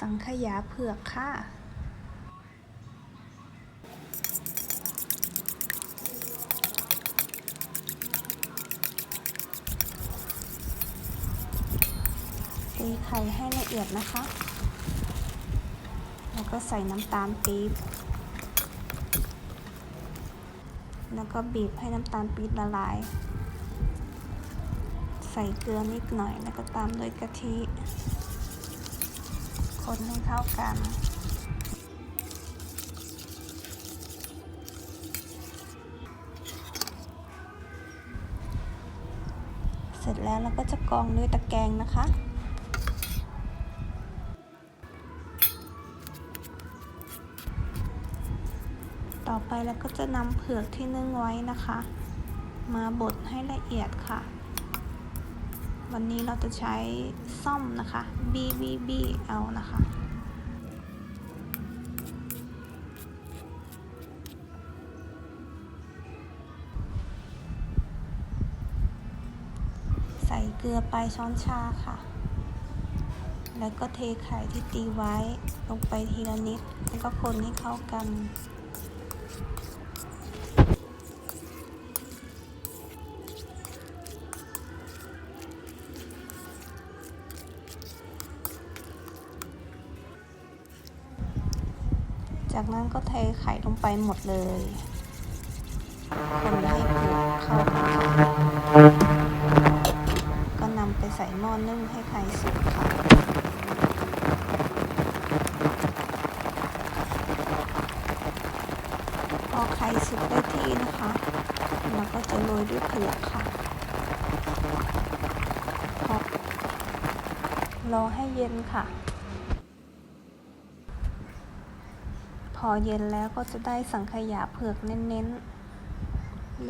สังขยาเผือกค่ะ ตีไข่ให้ละเอียดนะคะ แล้วก็ใส่น้ำตาลปี๊บ แล้วก็บีบให้น้ำตาลปี๊บละลายใส่เกลือนิดหน่อยแล้วก็ตามด้วยกะทิ คนให้เข้ากันเสร็จแล้วเราก็จะกรองด้วยตะแกรงนะคะ ต่อไปเราก็จะนำเผือกที่นึ่งไว้นะคะ มาบดให้ละเอียดค่ะ วันนี้เราจะใช้ซ่อมนะคะบีบีบีเอานะคะใส่เกลือไปช้อนชาค่ะ แล้วก็เทไข่ที่ตีไว้ลงไปทีละนิด แล้วก็คนให้เข้ากัน จากนั้นก็เทไข่ลงไปหมดเลย คนให้เผือกเข้ากันก็นำไปใส่หม้อนึ่งให้ไข่สุกค่ะพอไข่สุกได้ที่นะคะเราก็จะโรยด้วยเผือกค่ะรอให้เย็นค่ะ อเย็นแล้วก็จะได้สังขยาเผือกเน้นๆ